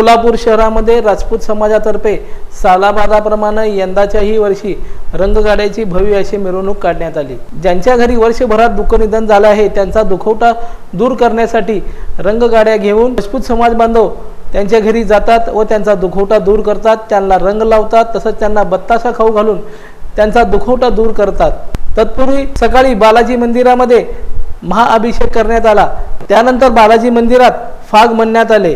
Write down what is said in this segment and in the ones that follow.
सोलापूर शहरामध्ये राजपूत समाजातर्फे सालाबादाप्रमाणे यंदाच्याही वर्षी रंगगाड्याची भव्य अशी मिरवणूक काढण्यात आली. ज्यांच्या घरी वर्षभरात दुःख निधन झालं आहे त्यांचा दुखवटा दूर करण्यासाठी रंगगाड्या घेऊन राजपूत समाज बांधव त्यांच्या घरी जातात व त्यांचा दुखवटा दूर करतात. त्यांना रंग लावतात तसंच त्यांना बत्ताशा खाऊ घालून त्यांचा दुखवटा दूर करतात. तत्पूर्वी सकाळी बालाजी मंदिरामध्ये महाअभिषेक करण्यात आला. त्यानंतर बालाजी मंदिरात फाग म्हणण्यात आले.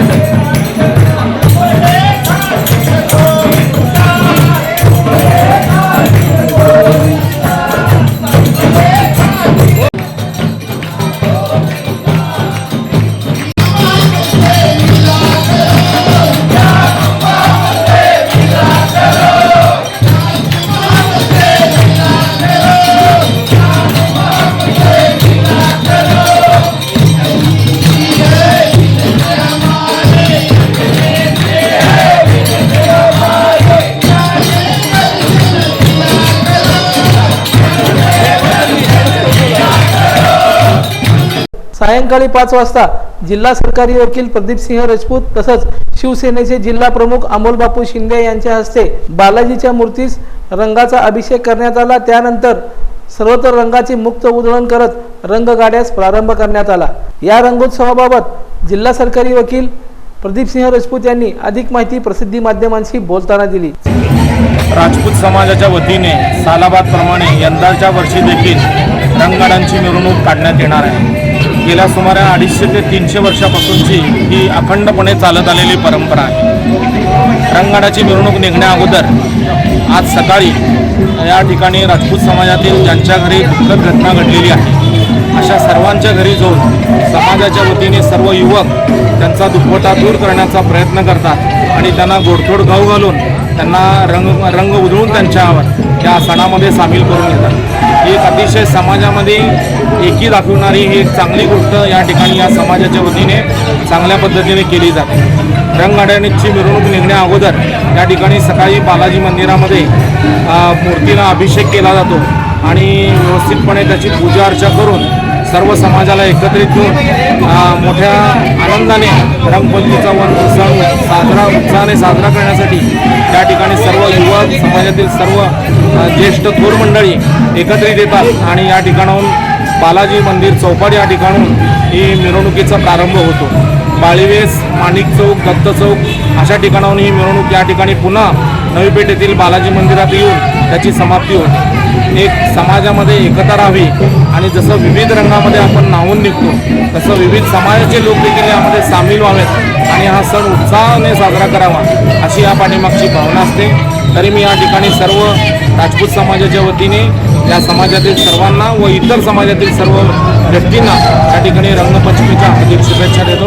Thank you. सायंकाळी पाच वाजता जिल्हा सरकारी वकील प्रदीप सिंह राजपूत तसंच शिवसेनेचे जिल्हा प्रमुख अमोल बापू शिंदे यांच्या हस्ते बालाजीच्या मूर्तीस रंगाचा अभिषेक करण्यात आला. त्यानंतर सर्वत्र रंगाचे मुक्त उधळण करत रंगगाड्यास प्रारंभ करण्यात आला. या रंगोत्सवाबाबत जिल्हा सरकारी वकील प्रदीप सिंह राजपूत यांनी अधिक माहिती प्रसिद्धी माध्यमांशी बोलताना दिली. राजपूत समाजाच्या वतीने सालाबादप्रमाणे यंदाच्या वर्षी देखील रंगगाड्यांची मिरवणूक काढण्यात येणार आहे. गेल्या सुमारे अडीचशे ते तीनशे वर्षापासूनची ही अखंडपणे चालत आलेली परंपरा आहे. रंगाडाची मिरवणूक निघण्या अगोदर आज सकाळी या ठिकाणी राजपूत समाजातील ज्यांच्या घरी दुःखद घटना घडलेली आहे अशा सर्वांच्या घरी जाऊन समाजाच्या वतीने सर्व युवक त्यांचा दुखवटा दूर करण्याचा प्रयत्न करतात आणि त्यांना गोडथोड गाऊ घालून त्यांना रंग रंग उधळून त्यांच्यावर या सणामध्ये सामील करून घेतात. ही एक अतिशय समाजामध्ये एकी दाखवणारी ही एक चांगली गोष्ट या ठिकाणी या समाजाच्या वतीने चांगल्या पद्धतीने केली जाते. रंगगाड्यांची मिरवणूक निघण्या अगोदर या ठिकाणी सकाळी बालाजी मंदिरामध्ये मूर्तीला अभिषेक केला जातो आणि व्यवस्थितपणे त्याची पूजा अर्चा करून सर्व समाजाला एकत्रित घेऊन मोठ्या आनंदाने रंगपंचमीचा वन सण साजरा उत्साहाने साजरा करण्यासाठी त्या ठिकाणी सर्व युवक समाजातील सर्व ज्येष्ठ थोर मंडळी एकत्रित येतात आणि या ठिकाणाहून बालाजी मंदिर चौपाट या ठिकाणून ही मिरवणुकीचा प्रारंभ होतो. बाळीवेस माणिक चौक दत्त चौक अशा ठिकाणाहून ही मिरवणूक या ठिकाणी पुन्हा नवी पेठ येथील बालाजी मंदिरात येऊन त्याची समाप्ती होते. एक समाजामध्ये एकता राहावी आणि जसं विविध रंगामध्ये आपण नाहून निघतो तसं विविध समाजाचे लोक देखील यामध्ये सामील व्हावेत आणि हा सण उत्साहाने साजरा करावा अशी या पाठीमागची भावना असते. तरी मी या ठिकाणी सर्व राजपूत समाजाच्या वतीने या समाजातील सर्वांना व इतर समाजातील सर्व व्यक्तींना या ठिकाणी रंगपंचमीच्या हार्दिक शुभेच्छा देतो.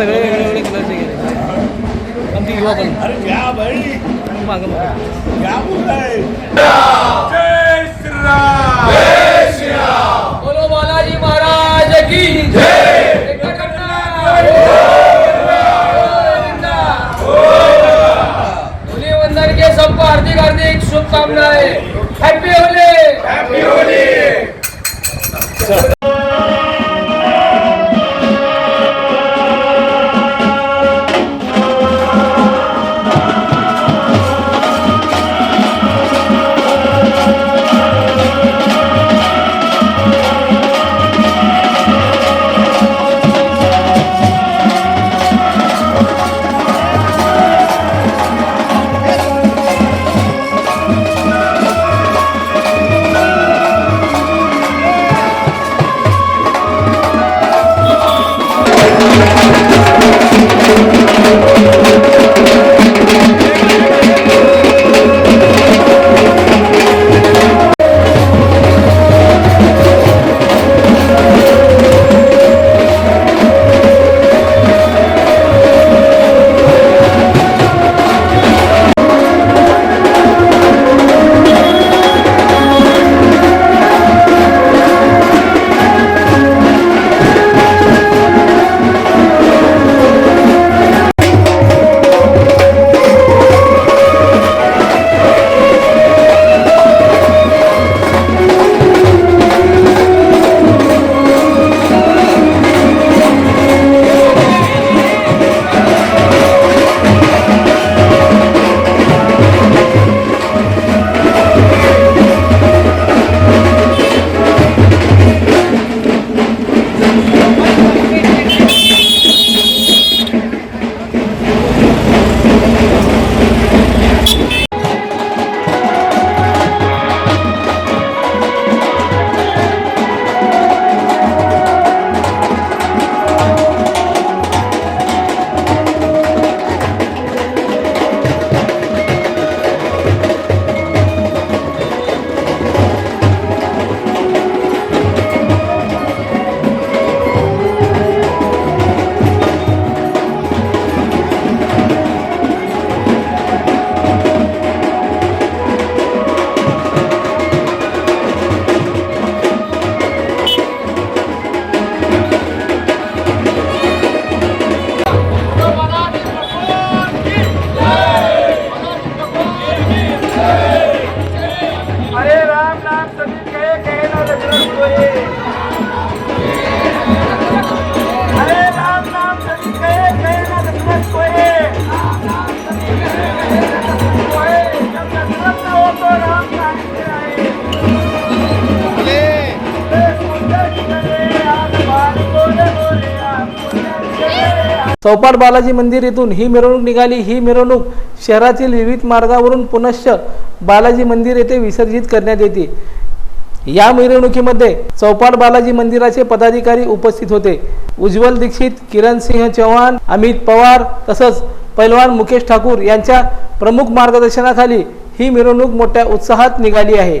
सगळे वेगवेगळे कलरचे गेले आमची युवा पण अरे घ्या भाई? माग घ्या जय के सबको हार्दिक हार्दिक शुभकामनाएँ। हैप्पी होली हैप्पी होली चौपाट बालाजी मंदिर येथून ही मिरवणूक निघाली. ही मिरवणूक शहरातील विविध मार्गावरून पुनश्च बालाजी मंदिर येथे विसर्जित करण्यात येते. या मिरवणुकीमध्ये चौपाट बालाजी मंदिराचे पदाधिकारी उपस्थित होते. उज्ज्वल दीक्षित किरण सिंह चौहान अमित पवार तसंच पैलवान मुकेश ठाकूर यांच्या प्रमुख मार्गदर्शनाखाली ही मिरवणूक मोठ्या उत्साहात निघाली आहे.